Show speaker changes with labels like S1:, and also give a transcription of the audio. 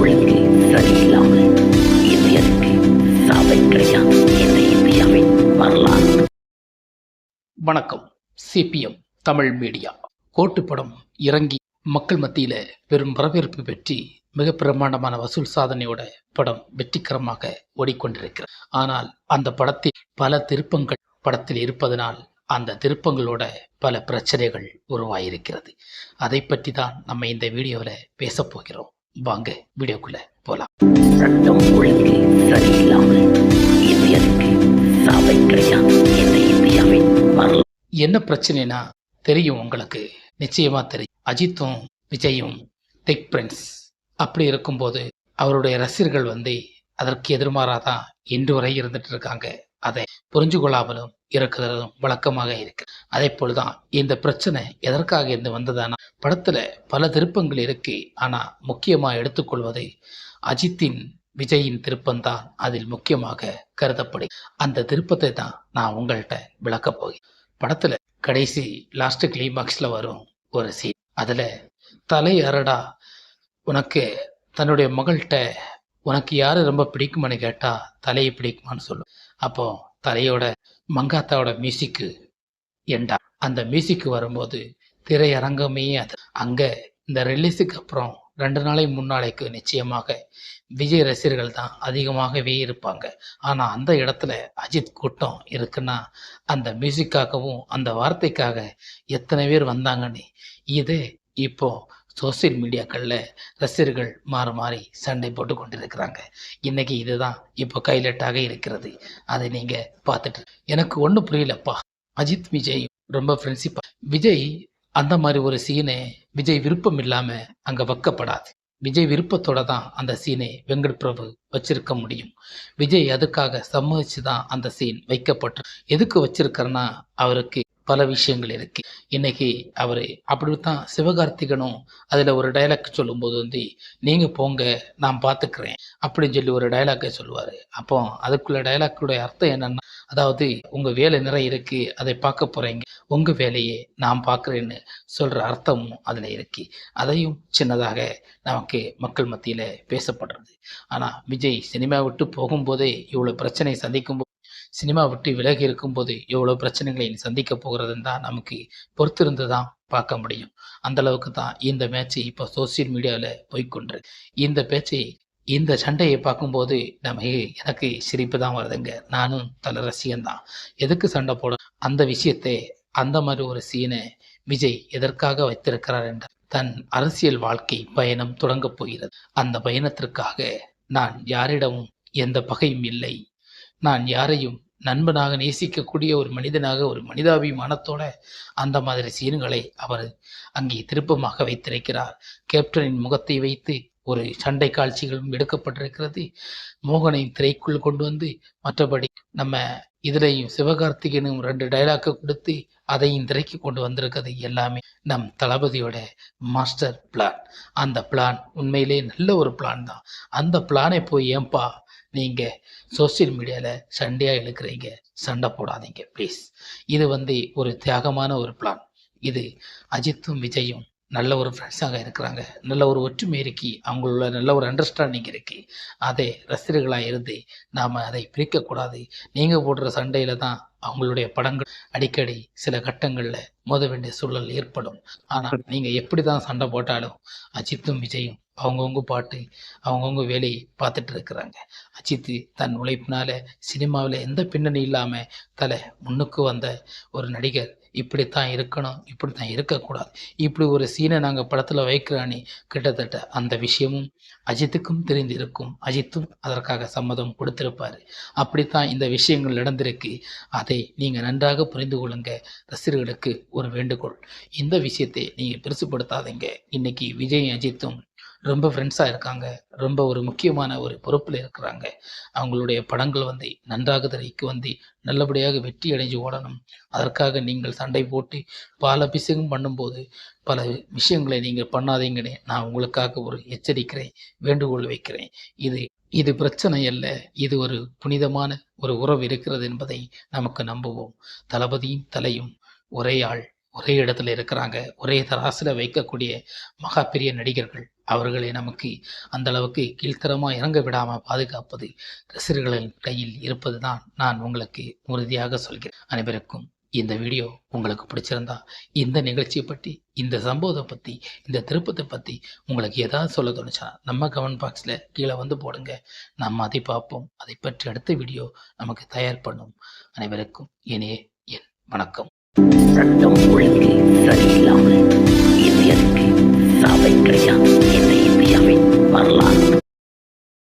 S1: ஒழுங்கு சரியில்லாமல் இந்தியருக்கு சாவை கிடையாது இந்த இந்தியாவின் வரலாறு?
S2: வணக்கம். CPM Tamil media. கோட்டு படம் இறங்கி மக்கள் மத்தியில பெரும் வரவேற்பு பெற்றி மிக பிரம்மாண்டமான வசூல் சாதனையோட படம் வெற்றிகரமாக ஓடிக்கொண்டிருக்கிறது. ஆனால் அந்த படத்தில் பல திருப்பங்கள் படத்தில் இருப்பதனால் அந்த திருப்பங்களோட பல பிரச்சனைகள் உருவாயிருக்கிறது. அதை பற்றி தான் நம்ம இந்த வீடியோவில் பேசப்போகிறோம் வாங்க வீடியோக்குள்ள போலாம்.
S1: சட்டம் ஒழுங்கு சரியில்லாமல் இந்தியனுக்கு சாவை கிடையாது. இந்த இந்தியாவின் வரலாறு
S2: என்ன பிரச்சனைனா தெரியும் உங்களுக்கு. நிச்சயமா தெரியும். அஜித்தும் விஜயும் டெக் பிரின்ஸ் அப்படி இருக்கும்போது அவருடைய ரசிகர்கள் வந்து அதற்கு எதிர்மாறாதான் இன்று வரை இருந்துட்டு இருக்காங்க. அதை புரிஞ்சு கொள்ளாமலும் இருக்கிறதும் வழக்கமாக இருக்கு. அதே போலதான் இந்த பிரச்சனை எதற்காக இருந்து வந்ததானா படத்தில் பல திருப்பங்கள் இருக்கு. ஆனால் முக்கியமாக எடுத்துக்கொள்வது அஜித்தின் விஜயின் திருப்பம்தான் அதில் முக்கியமாக கருதப்படும் அந்த திருப்பத்தை தான் நான் உங்கள்கிட்ட விளக்கப் போகிறேன். படத்தில் கடைசி லாஸ்ட் கிளைமாக்ஸ்ல வரும் ஒரு சீன் அதில் தலை அரடா உனக்கு தன்னுடைய மகள்கிட்ட உனக்கு யாரு ரொம்ப பிடிக்குமான்னு கேட்டால் தலையை பிடிக்குமான்னு சொல்லும். அப்போ தலையோட மங்காத்தாவோட மியூசிக்கு எண்டா அந்த மியூசிக்கு வரும்போது திரையரங்கமே அது. அங்கே இந்த ரிலீஸுக்கு அப்புறம் ரெண்டு நாளை முன்னாளைக்கு நிச்சயமாக விஜய் ரசிகர்கள் தான் அதிகமாகவே இருப்பாங்க. ஆனால் அந்த இடத்துல அஜித் கூட்டம் இருக்குன்னா அந்த மியூசிக்காகவும் அந்த வார்த்தைக்காக எத்தனை பேர் வந்தாங்கன்னு இது இப்போ சோசியல் மீடியாக்களில் ரசிகர்கள் மாறி மாறி சண்டை போட்டு கொண்டிருக்கிறாங்க. இன்னைக்கு இதுதான் இப்போ கைலட்டாக இருக்கிறது. அதை நீங்கள் பார்த்துட்டு எனக்கு ஒன்றும் புரியலப்பா. அஜித் விஜய் ரொம்ப ஃப்ரெண்ட்ஷிப்பாக விஜய் அந்த மாதிரி ஒரு சீனை விஜய் விருப்பம் இல்லாமல் அங்க வைக்கப்படாது. விஜய் விருப்பத்தோட தான் அந்த சீனை வெங்கட் பிரபு வச்சிருக்க முடியும். விஜய் அதுக்காக சம்மதிச்சு தான் அந்த சீன் வைக்கப்பட்டு எதுக்கு வச்சிருக்காருன்னா அவருக்கு பல விஷயங்கள் இருக்கு. இன்னைக்கு அவர் அப்படித்தான் சிவகார்த்திகனும் அதில் ஒரு டைலாக் சொல்லும்போது வந்து நீங்கள் போங்க நான் பார்த்துக்கிறேன் அப்படின்னு சொல்லி ஒரு டைலாக்கை சொல்லுவார். அப்போ அதுக்குள்ள டைலாக்குடைய அர்த்தம் என்னன்னா அதாவது உங்கள் வேலை நிறைய இருக்கு அதை பார்க்க போறீங்க. உங்கள் வேலையை நான் பார்க்குறேன்னு சொல்கிற அர்த்தமும் அதில் இருக்கு. அதையும் சின்னதாக நமக்கு மக்கள் மத்தியில் பேசப்படுறது. ஆனால் விஜய் சினிமா விட்டு போகும்போதே இவ்வளோ பிரச்சனை சந்திக்கும் சினிமா விட்டு விலகி இருக்கும்போது எவ்வளோ பிரச்சனைகளை சந்திக்க போகிறதுன்னு தான் நமக்கு பொறுத்திருந்து தான் பார்க்க முடியும். அந்த அளவுக்கு தான் இந்த மேட்ச் இப்போ சோசியல் மீடியாவில் போய்கொண்டு இந்த பேச்சை இந்த சண்டையை பார்க்கும்போது நமக்கு எனக்கு சிரிப்பு தான் வருதுங்க. நானும் தல ரசிகன்தான். எதுக்கு சண்டை போட? அந்த விஷயத்தை அந்த மாதிரி ஒரு சீனை விஜய் எதற்காக வைத்திருக்கிறார் என்ற தன் அரசியல் வாழ்க்கை பயணம் தொடங்கப் போகிறது. அந்த பயணத்திற்காக நான் யாரிடமும் எந்த பகையும் இல்லை. நான் யாரையும் நண்பனாக நேசிக்கக்கூடிய ஒரு மனிதனாக ஒரு மனிதாபிமானத்தோட அந்த மாதிரி சீன்களை அவர் அங்கே திருப்பமாக வைத்திருக்கிறார். கேப்டனின் முகத்தை வைத்து ஒரு சண்டை காட்சிகளும் எடுக்கப்பட்டிருக்கிறது. மோகனை திரைக்குள் கொண்டு வந்து மற்றபடி நம்ம இதுலையும் சிவகார்த்திகனும் ரெண்டு டைலாக்கு கொடுத்து அதையும் திரைக்கு கொண்டு வந்திருக்கிறது எல்லாமே நம் தளபதியோட மாஸ்டர் பிளான் அந்த பிளான் உண்மையிலே நல்ல ஒரு பிளான் தான். அந்த பிளானை போய் ஏன்பா நீங்க சோசியல் மீடியால சண்டையா இழுக்கிறீங்க சண்டை போடாதீங்க ப்ளீஸ் இது வந்து ஒரு தியாகமான ஒரு பிளான் இது அஜித்தும் விஜயும் நல்ல ஒரு ஃப்ரெண்ட்ஸாக இருக்கிறாங்க. நல்ல ஒரு ஒற்றுமை இருக்கு. அவங்களோட நல்ல ஒரு அண்டர்ஸ்டாண்டிங் இருக்கு. அதை ரசிகர்களாக இருந்து நாம் அதை பிரிக்கக்கூடாது. நீங்கள் போடுற சண்டையில் தான் அவங்களுடைய படங்கள் அடிக்கடி சில கட்டங்களில் மோத வேண்டிய சூழல் ஏற்படும். ஆனால் நீங்கள் எப்படி தான் சண்டை போட்டாலும் அஜித்தும் விஜயும் அவங்கவுங்க பாட்டு அவங்கவுங்க வேலையை பார்த்துட்டு இருக்கிறாங்க. அஜித் தன் உழைப்பினால சினிமாவில் எந்த பின்னணி இல்லாமல் தலை முன்னுக்கு வந்த ஒரு நடிகர் இப்படித்தான் இருக்கணும் இப்படி தான் இருக்கக்கூடாது. இப்படி ஒரு சீனை நாங்கள் படத்தில் வைக்கிறானே கிட்டத்தட்ட அந்த விஷயமும் அஜித்துக்கும் தெரிந்திருக்கும். அஜித்தும் அதற்காக சம்மதம் கொடுத்திருப்பார். அப்படித்தான் இந்த விஷயங்கள் நடந்திருக்கு. அதை நீங்கள் நன்றாக புரிந்து கொள்ளுங்க. ரசிகர்களுக்கு ஒரு வேண்டுகோள். இந்த விஷயத்தை நீங்கள் பெருசுப்படுத்தாதீங்க. இன்னைக்கு விஜய் அஜித்தும் ரொம்ப ஃப்ரெண்ட்ஸாக இருக்காங்க. ரொம்ப ஒரு முக்கியமான ஒரு பொறுப்பில் இருக்கிறாங்க. அவங்களுடைய படங்கள் வந்து நன்றாக திரைக்கு வந்து நல்லபடியாக வெற்றி அடைஞ்சு ஓடணும். அதற்காக நீங்கள் சண்டை போட்டு பல அபிஷேகம் பண்ணும்போது பல விஷயங்களை நீங்கள் பண்ணாதீங்கன்னு நான் உங்களுக்காக ஒரு எச்சரிக்கிறேன் வேண்டுகோள் வைக்கிறேன். இது இது பிரச்சனை அல்ல. இது ஒரு புனிதமான ஒரு உறவு இருக்கிறது என்பதை நமக்கு நம்புவோம். தளபதியும் தலையும் ஒரே ஆள். ஒரே இடத்துல இருக்கிறாங்க. ஒரே தராசில் வைக்கக்கூடிய மகா பெரிய நடிகர்கள். அவர்களை நமக்கு அந்த அளவுக்கு கீழ்த்தரமாக இறங்க விடாமல் பாதுகாப்பது ரசிகர்களின் கையில் இருப்பது தான் நான் உங்களுக்கு உறுதியாக சொல்கிறேன். அனைவருக்கும் இந்த வீடியோ உங்களுக்கு பிடிச்சிருந்தா இந்த நிகழ்ச்சியை பற்றி இந்த சம்பவத்தை பற்றி இந்த திருப்பத்தை பற்றி உங்களுக்கு ஏதாவது சொல்ல தோணுச்சா நம்ம கமெண்ட் பாக்ஸில் கீழே வந்து போடுங்க. நம்ம அதை பார்ப்போம். அதை பற்றி அடுத்த வீடியோ நமக்கு தயார் பண்ணும். அனைவருக்கும் இனிய என் வணக்கம்.
S1: ரத்தம் ஒழுங்கில் சரியில்லாமல் இல்லாமல் இந்தியருக்கு சாவை கிடையாது என்ற இந்தியாவின் வரலாறு